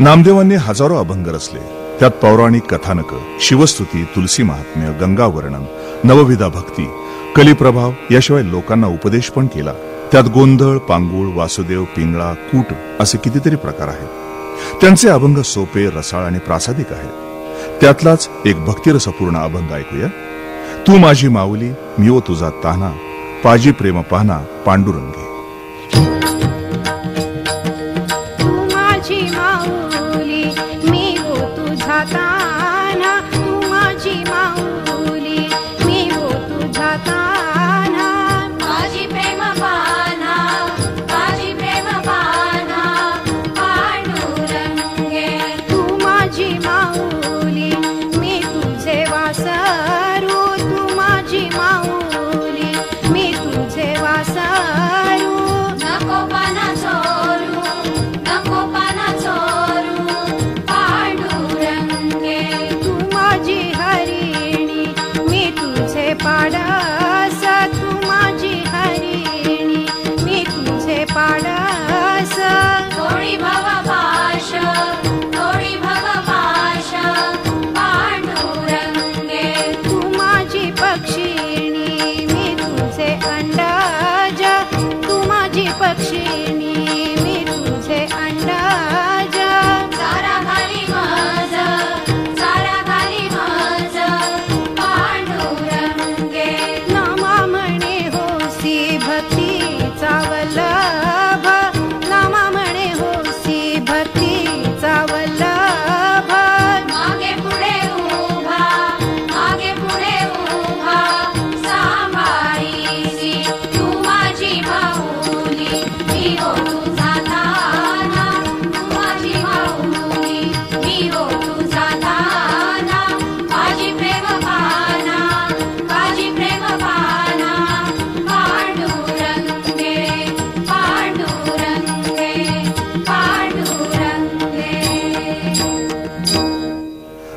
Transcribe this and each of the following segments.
नामदेवांनी हजारो अभंग रचले. त्यात पौराणिक कथानक शिवस्तुती तुलसी महात्म्य गंगा वर्णन नवविधा भक्ती कलिप्रभाव याशिवाय लोकांना उपदेश पण केला. त्यात गोंधळ पांगुळ वासुदेव पिंगळा कूट असे कितीतरी प्रकार आहेत. त्यांचे अभंग सोपे रसाळ आणि प्रासादिक आहेत. त्यातलाच एक भक्तिरसपूर्ण अभंग ऐकूया. तू माझी माऊली मी ओ तुझा ताना पाजी प्रेम पाहना पांडुरंगी. माझी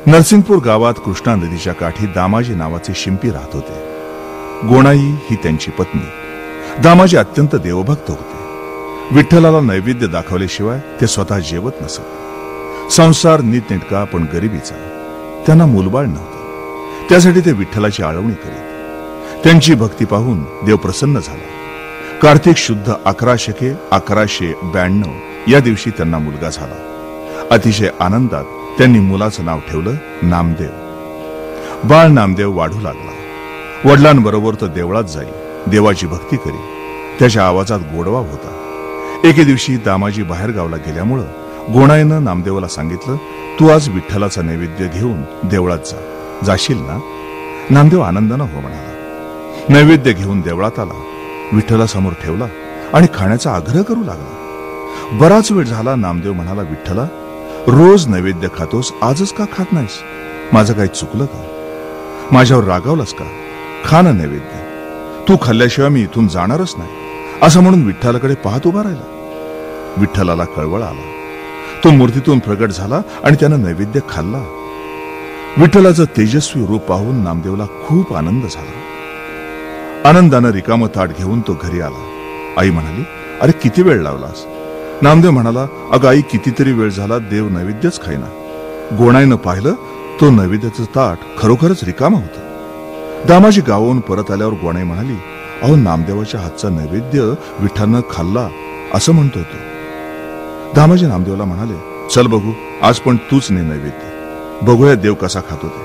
नरसिंगपूर गावात कृष्णा नदीच्या काठी दामाजी नावाचे शिंपी राहत होते. गोणाई ही त्यांची पत्नी. दामाजी अत्यंत देवभक्त होते. विठ्ठलाला नैवेद्य दाखवल्याशिवाय ते स्वतः जेवत नसत. संसार नीटनेटका पण गरिबीचा त्यांना मूलबाळ नव्हतं. त्यासाठी ते विठ्ठलाची आळवणी करीत. त्यांची भक्ती पाहून देव प्रसन्न झाला. कार्तिक शुद्ध अकरा शके अकराशे ब्याण्णव या दिवशी त्यांना मुलगा झाला. अतिशय आनंदात त्यांनी मुलाचं नाव ठेवलं नामदेव. बाळ नामदेव वाढू लागला. वडिलांबरोबर तो देवळात जाई देवाची भक्ती करी. त्याच्या आवाजात गोडवा होता. एके दिवशी दामाजी बाहेर गावला गेल्यामुळं गोणाईनं नामदेवाला सांगितलं तू आज विठ्ठलाचा नैवेद्य घेऊन देवळात जा. जाशील ना? नामदेव आनंदानं हो म्हणाला. नैवेद्य घेऊन देवळात आला. विठ्ठलासमोर ठेवला आणि खाण्याचा आग्रह करू लागला. बराच वेळ झाला नामदेव म्हणाला विठ्ठला रोज नैवेद्य खातोस आजच का खात नाहीस? माझं काही चुकलं का? माझ्यावर रागावलास का? खा ना नैवेद्य. तू खाल्ल्याशिवाय मी इथून जाणारच नाही. असं म्हणून विठ्ठलाकडे पाहत उभा राहिला. विठ्ठलाला कळवळ आला. तो मूर्तीतून प्रगट झाला आणि त्यानं नैवेद्य खाल्ला. विठ्ठलाचं तेजस्वी रूप पाहून नामदेवला खूप आनंद झाला. आनंदानं रिकामं ताट घेऊन तो घरी आला. आई म्हणाली अरे किती वेळ लावलास? नामदेव म्हणाला अगं आई कितीतरी वेळ झाला देव नैवेद्यच खाईना. गोणाईनं पाहिलं तो नैवेद्याचं ताट खरोखरच रिकामा होतं. दामाजी गावाहून परत आल्यावर गोणाई म्हणाली अहो नामदेवाच्या हातचा नैवेद्य विठ्ठानं खाल्ला असं म्हणतोय तो. दामाजी नामदेवला म्हणाले चल बघू आज पण तूच ने नैवेद्य. बघूया देव कसा खातो ते.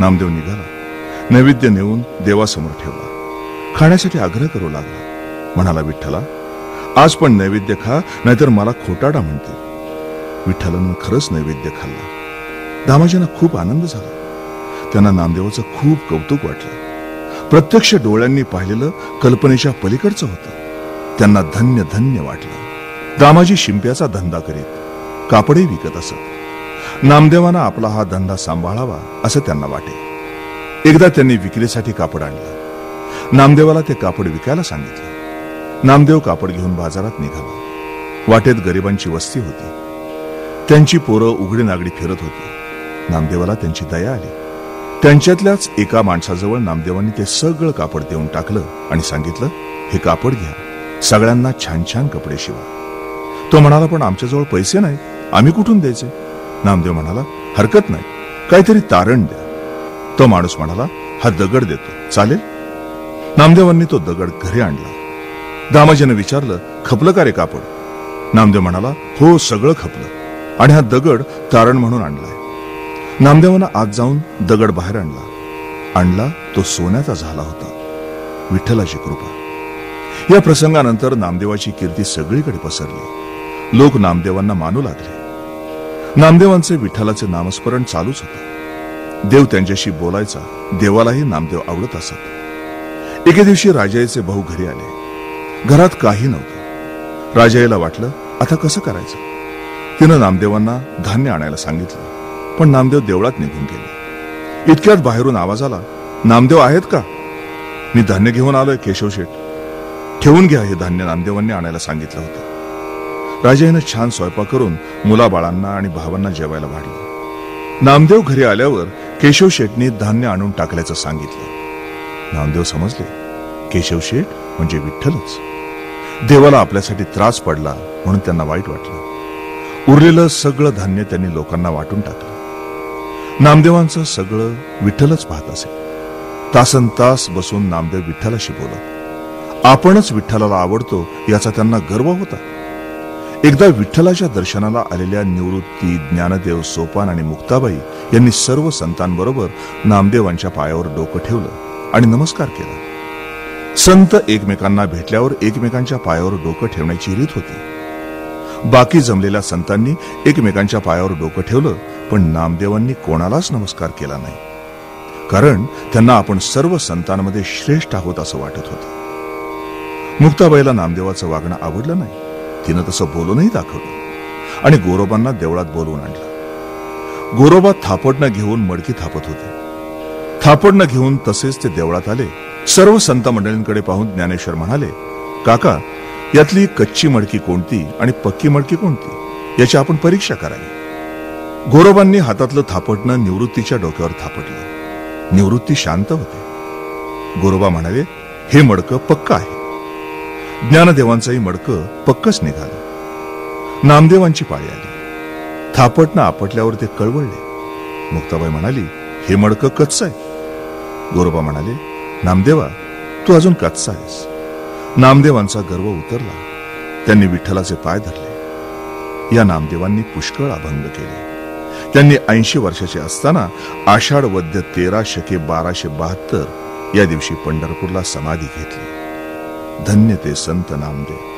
नामदेव निघाला. नैवेद्य नेऊन देवासमोर ठेवला. खाण्यासाठी आग्रह करू लागला. म्हणाला विठ्ठला आज पण नैवेद्य खा नाहीतर मला खोटाडा म्हणते. विठ्ठलानं खरंच नैवेद्य खाल्ला. दामाजींना खूप आनंद झाला. त्यांना नामदेवाचं खूप कौतुक वाटलं. प्रत्यक्ष डोळ्यांनी पाहिलेलं कल्पनेच्या पलीकडचं होतं. त्यांना धन्य धन्य वाटलं. दामाजी शिंप्याचा धंदा करीत कापडे विकत असत. नामदेवांना आपला हा धंदा सांभाळावा असं त्यांना वाटे. एकदा त्यांनी विक्रीसाठी कापड आणलं. नामदेवाला ते कापड विकायला सांगितलं. नामदेव कापड घेऊन बाजारात निघाला. वाटेत गरिबांची वस्ती होती. त्यांची पोरं उघडी नागडी फिरत होती. नामदेवाला त्यांची दया आली. त्यांच्यातल्याच एका माणसाजवळ नामदेवांनी ते सगळं कापड देऊन टाकलं आणि सांगितलं हे कापड घ्या. सगळ्यांना छान छान कपडे शिवा. तो म्हणाला पण आमच्याजवळ पैसे नाही आम्ही कुठून द्यायचे? नामदेव म्हणाला हरकत नाही. काहीतरी तारण द्या. तो माणूस म्हणाला हा दगड देतो. चालेल? नामदेवांनी तो दगड घरी आणला. दामाजीनं विचारलं खपलं का रे कापड? नामदेव म्हणाला हो सगळं खपलं आणि हा दगड तारण म्हणून आणलाय. नामदेवानं आत जाऊन दगड बाहेर आणला. आणला तो सोन्याचा झाला होता. विठ्ठलाची कृपा. या प्रसंगानंतर नामदेवाची कीर्ती सगळीकडे पसरली. लोक नामदेवांना मानू लागले. नामदेवांचे विठ्ठलाचे नामस्मरण चालूच होते. देव त्यांच्याशी बोलायचा देवालाही नामदेव आवडत असत. एके दिवशी राजाईचे भाऊ घरी आले. घरात काही नव्हतं. राजाईला वाटलं आता कसं करायचं? तिनं नामदेवांना धान्य आणायला सांगितलं पण नामदेव देवळात निघून गेले. इतक्यात बाहेरून आवाज आला नामदेव आहेत का? मी धान्य घेऊन आलोय केशव शेठ. ठेवून घ्या हे धान्य नामदेवांनी आणायला सांगितलं होतं. राजाईनं छान स्वयंपाक करून मुलाबाळांना आणि भावांना जेवायला वाढलं. नामदेव घरी आल्यावर केशव शेठनी धान्य आणून टाकल्याचं सांगितलं. नामदेव समजले केशव शेठ म्हणजे विठ्ठलच. देवाला आपल्यासाठी त्रास पडला म्हणून त्यांना वाईट वाटलं. उरलेलं सगळं धान्य त्यांनी लोकांना वाटून टाकलं. नामदेवांचं सगळं विठ्ठलच पाहत असे. तासन तास बसून नामदेव विठ्ठलाशी बोलत. आपणच विठ्ठलाला आवडतो याचा त्यांना गर्व होता. एकदा विठ्ठलाच्या दर्शनाला आलेल्या निवृत्ती ज्ञानदेव सोपान आणि मुक्ताबाई यांनी सर्व संतांबरोबर नामदेवांच्या पायावर डोकं ठेवलं आणि नमस्कार केला. संत एकमेकांना भेटल्यावर एकमेकांच्या पायावर डोकं ठेवण्याची रीत होती. बाकी जमलेल्या संतांनी एकमेकांच्या पायावर डोकं ठेवलं पण नामदेवांनी कोणालाच नमस्कार केला नाही. कारण त्यांना आपण सर्व संतांमध्ये श्रेष्ठ आहोत असं वाटत होतं. मुक्ताबाईला नामदेवाचं वागणं आवडलं नाही. तिनं तसं बोलूनही दाखवलं. आणि गोरोबांना देवळात बोलवून आणलं. गोरोबा थापडणं घेऊन मडकी थापत होते. थापडणं घेऊन तसेच ते देवळात आले. सर्व संत मंडळींकडे पाहून ज्ञानेश्वर म्हणाले काका यातली कच्ची मडकी कोणती आणि पक्की मडकी कोणती? याची आपण परीक्षा करावी. गोरोबांनी हातातलं थापटणं निवृत्तीच्या डोक्यावर थापटलं. निवृत्ती शांत होते. गोरोबा म्हणाले हे मडकं पक्क आहे. ज्ञानदेवांचंही मडकं पक्कच निघालं. नामदेवांची पाळी आली. थापटणं आपटल्यावर ते कळवळले. मुक्ताबाई म्हणाली हे मडकं कच्च आहे. गोरोबा म्हणाले नामदेवा तू अजून कच्चा आहेस. नामदेवांचा गर्व उतरला. त्यांनी विठ्ठलाचे पाय धरले. या नामदेवांनी पुष्कळ अभंग केले. त्यांनी ऐंशी वर्षाचे असताना आषाढ वद्य तेरा शके बाराशे बहात्तर या दिवशी पंढरपूरला समाधी घेतली. धन्य ते संत नामदेव.